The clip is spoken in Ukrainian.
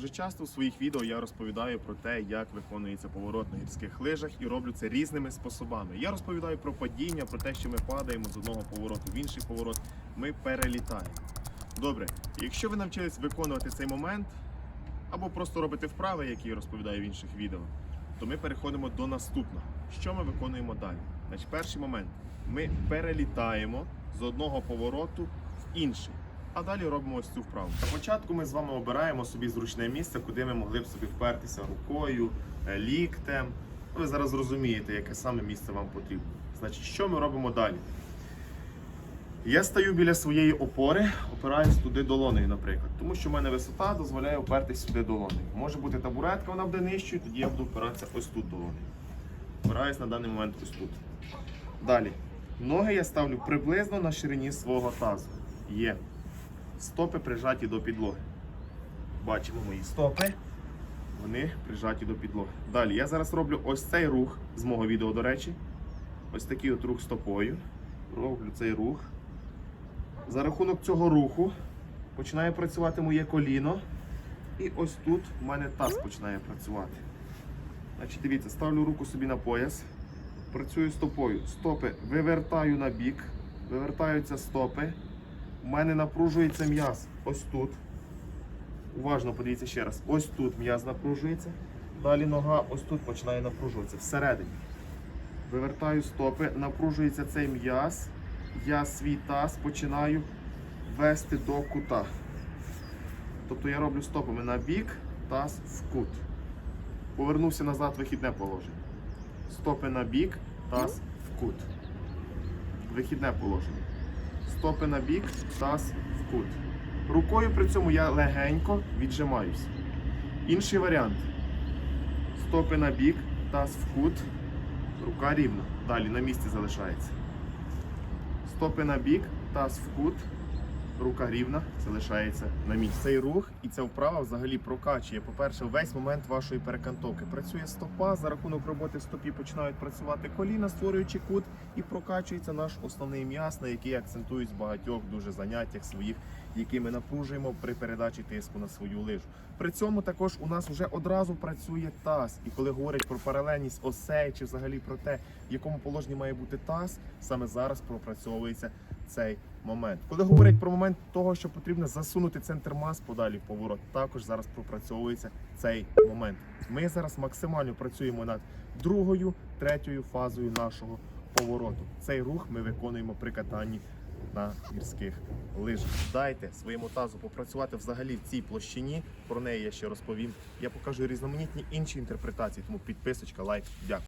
Дуже часто в своїх відео я розповідаю про те, як виконується поворот на гірських лижах і роблю це різними способами. Я розповідаю про падіння, про те, що ми падаємо з одного повороту в інший поворот, ми перелітаємо. Добре, якщо ви навчились виконувати цей момент, або просто робите вправи, які я розповідаю в інших відео, то ми переходимо до наступного. Що ми виконуємо далі? Значить, перший момент ми перелітаємо з одного повороту в інший. А далі робимо ось цю вправу. На початку ми з вами обираємо собі зручне місце, куди ми могли б собі впертися рукою, е, ліктем. Ви зараз зрозумієте, яке саме місце вам потрібно. Значить, що ми робимо далі? Я стою біля своєї опори, опираюсь туди долонею, наприклад. Тому що в мене висота дозволяє опертись сюди долонею. Може бути табуретка, вона буде нижчою, тоді я буду опиратися ось тут долонею. Опираюсь на даний момент ось тут. Далі. Ноги я ставлю приблизно на ширині свого тазу. Є. Стопи прижаті до підлоги. Бачимо мої стопи. Вони прижаті до підлоги. Далі я зараз роблю ось цей рух з мого відео, до речі. Ось такий от рух стопою. Роблю цей рух. За рахунок цього руху починає працювати моє коліно. І ось тут в мене таз починає працювати. Значить, дивіться, ставлю руку собі на пояс. Працюю стопою. Стопи вивертаю на бік, вивертаються стопи. У мене напружується м'яз ось тут. Уважно подивіться ще раз. Ось тут м'яз напружується. Далі нога ось тут починає напружуватися. Всередині. Вивертаю стопи, напружується цей м'яз. Я свій таз починаю вести до кута. Тобто я роблю стопами на бік, таз в кут. Повернувся назад вихідне положення. Стопи на бік, таз в кут. Вихідне положення. Стопи на бік, таз в кут. Рукою при цьому я легенько віджимаюся. Інший варіант. Стопи на бік, таз в кут. Рука рівна. Далі на місці залишається. Стопи на бік, таз в кут. Рука рівна, залишається на місці. Цей рух і ця вправа взагалі прокачує, по-перше, весь момент вашої перекантовки. Працює стопа, за рахунок роботи в стопі починають працювати коліна, створюючи кут, і прокачується наш основний м'яз, на який акцентують в багатьох дуже заняттях своїх, які ми напружуємо при передачі тиску на свою лижу. При цьому також у нас вже одразу працює таз. І коли говорять про паралельність осей чи взагалі про те, в якому положенні має бути таз, саме зараз пропрацьовується цей момент. Коли говорять про момент того, що потрібно засунути центр мас подалі в поворот, також зараз пропрацьовується цей момент. Ми зараз максимально працюємо над другою, третьою фазою нашого повороту. Цей рух ми виконуємо при катанні на гірських лижах. Дайте своєму тазу попрацювати взагалі в цій площині. Про неї я ще розповім. Я покажу різноманітні інші інтерпретації. Тому підписочка, лайк, дякую.